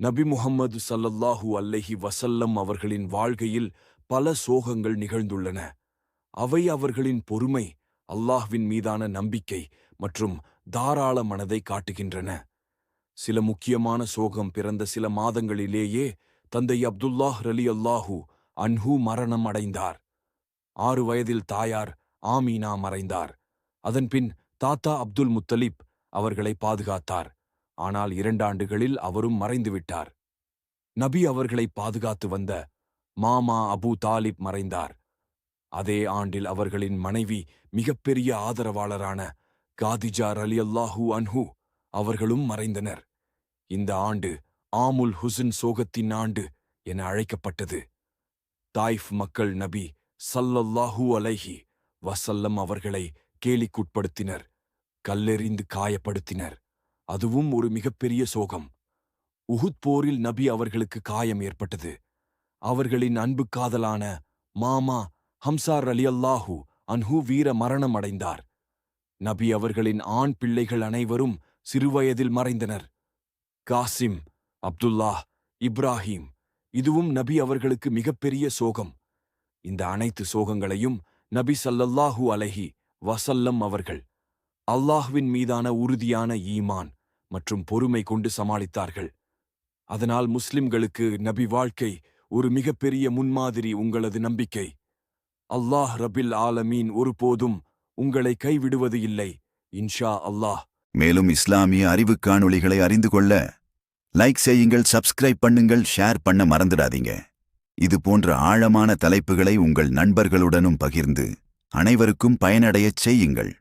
நபி முஹம்மது சல்லல்லாஹு அல்லஹி வசல்லம் அவர்களின் வாழ்கையில் பல சோகங்கள் நிகழ்ந்துள்ளன. அவை அவர்களின் பொறுமை அல்லாஹ்வின் மீதான நம்பிக்கை மற்றும் தாராள மனதை காட்டுகின்றன. சில முக்கியமான சோகம் பிறந்த சில மாதங்களிலேயே தந்தை அப்துல்லாஹ் ரலி அல்லாஹு அன்ஹு மரணம் அடைந்தார். ஆறு வயதில் தாயார் ஆமீனா மறைந்தார். அதன்பின் தாத்தா அப்துல் முத்தலிப் அவர்களை பாதுகாத்தார். ஆனால் இரண்டாண்டுகளில் அவரும் மறைந்துவிட்டார். நபி அவர்களை பாதுகாத்து வந்த மாமா அபு தாலிப் மறைந்தார். அதே ஆண்டில் அவர்களின் மனைவி மிகப்பெரிய ஆதரவாளரான காதிஜா அல்லாஹூ அன்ஹு அவர்களும் மறைந்தனர். இந்த ஆண்டு ஆமுல் ஹுசன் சோகத்தின் ஆண்டு என அழைக்கப்பட்டது. தாய்ஃப் மக்கள் நபி சல்லல்லாஹூ அலைஹி வசல்லம் அவர்களை கேலிக்குட்படுத்தினர் கல்லெறிந்து காயப்படுத்தினர். அதுவும் ஒரு மிகப்பெரிய சோகம். உஹுத் போரில் நபி அவர்களுக்கு காயம் ஏற்பட்டது. அவர்களின் அன்பு காதலான மாமா ஹம்சார் ரலியல்லாஹு அன்ஹு வீர மரணம் அடைந்தார். நபி அவர்களின் ஆண் பிள்ளைகள் அனைவரும் சிறுவயதில் மறைந்தனர். காசிம் அப்துல்லாஹ் இப்ராஹிம் இதுவும் நபி அவர்களுக்கு மிகப்பெரிய சோகம். இந்த அனைத்து சோகங்களையும் நபி சல்லல்லாஹூ அலஹி வசல்லம் அவர்கள் அல்லாஹ்வின் மீதான உறுதியான ஈமான் மற்றும் பொறுமை கொண்டு சமாளித்தார்கள். அதனால் முஸ்லிம்களுக்கு நபி வாழ்க்கை ஒரு மிகப்பெரிய முன்மாதிரி உங்களது நம்பிக்கை. அல்லாஹ் ரபில் ஆலமீன் ஒருபோதும் உங்களை கைவிடுவது இல்லை இன்ஷா அல்லாஹ். மேலும் இஸ்லாமிய அறிவு காணொளிகளை அறிந்து கொள்ள லைக் செய்யுங்கள் சப்ஸ்கிரைப் பண்ணுங்கள் ஷேர் பண்ண மறந்துடாதீங்க. இது போன்ற ஆழமான தலைப்புகளை உங்கள் நண்பர்களுடனும் பகிர்ந்து அனைவருக்கும் பயனடையச் செய்யுங்கள்.